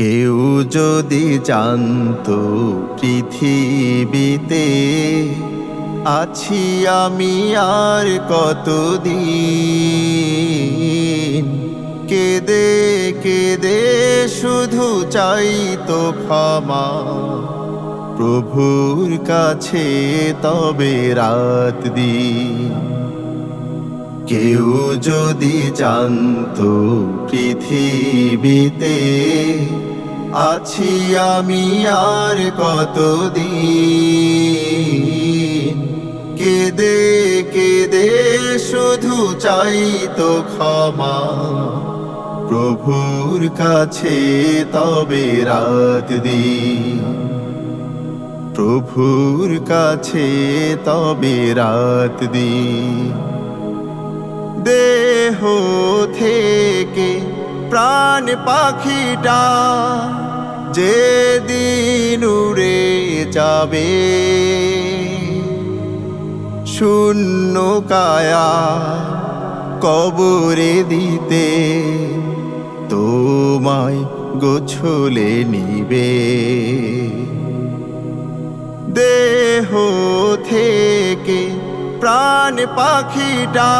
কেউ যদি জানতো পৃথিবীতে আছি আমি আর কতদিন। কেদে কেদে শুধু চাইতো ক্ষমা। প্রভুর কাছে তবে রাত দিন। কেউ যদি জানতো পৃথিবীতে, আছি আমি আর কতদিন? কেদে কেদে শুধু চাইতো ক্ষমা। প্রভুর কাছে তবে রাত দিন। প্রভুর কাছে তবে রাত দিন। দেহ থেকে প্রাণ পাখিটা যেদিন উড়ে যাবে। শূন্য কায়া কবরে দিতে তোমায় গোছলে নিবে। দেহ থেকে প্রাণ পাখিটা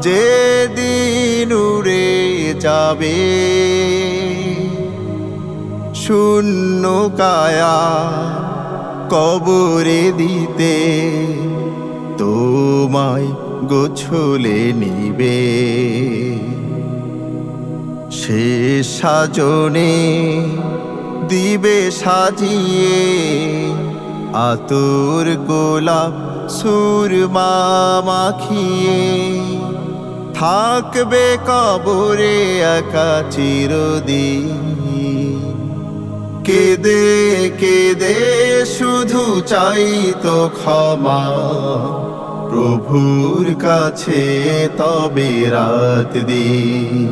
যেদিন উড়ে যাবে। শূন্য কায়া কবরে দিতে তোমায় গোছলে নিবে। সে সাজনে দিবে সাজিয়ে আতর গোলাপ সুরমা মাখিয়ে থাকবে কবরে একা চিরদিন। কেদে কেদে শুধু চাই তো ক্ষমা, প্রভুর কাছে তবে রাত দিন।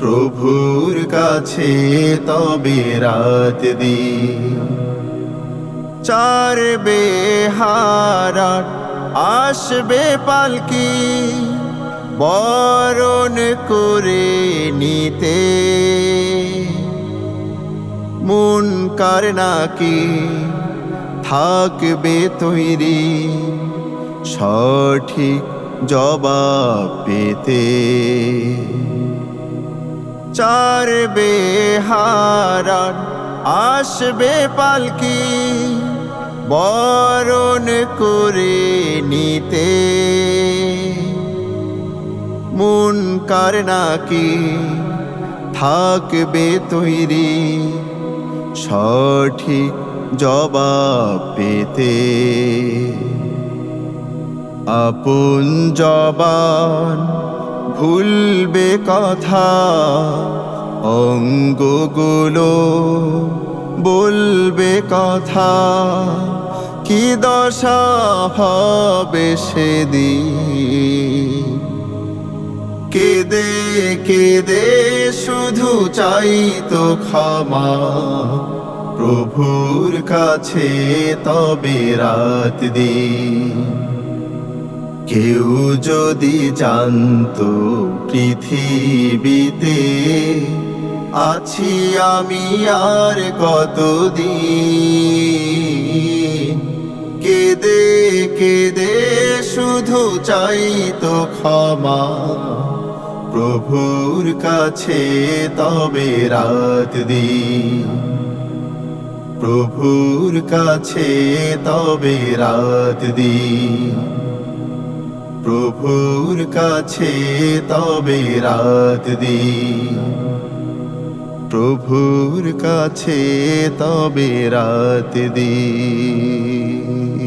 প্রভুর কাছে তবে রাত দিন। চার বেহারার আসবে পালকি, বরণ করে নিতে। মন কার নাকি থাকবে তৈরি সঠিক জবাব পেতে? চার বেহারার আসবে পালকি বরণ করে নিতে। মন কার নাকি থাকবে তৈরি সঠিক জবাব পেতে। আপন জবান ভুলবে কথা অঙ্গগুলো বলবে কথা, কি দশা হবে সেদিন? কেদে কেদে শুধু চাই তো ক্ষমা, প্রভুর কাছে তবে রাত দিন। কেউ যদি জানতো পৃথিবীতে আছি আমি আর কতদিন? কেদে কেদে শুধু চাই তো ক্ষমা। প্রভুর কাছে তবে রাত দিন। প্রভুর কাছে তবে রাত দিন। প্রভুর কাছে তবে রাত দিন। প্রভুর কাছে তবে রাত দিন।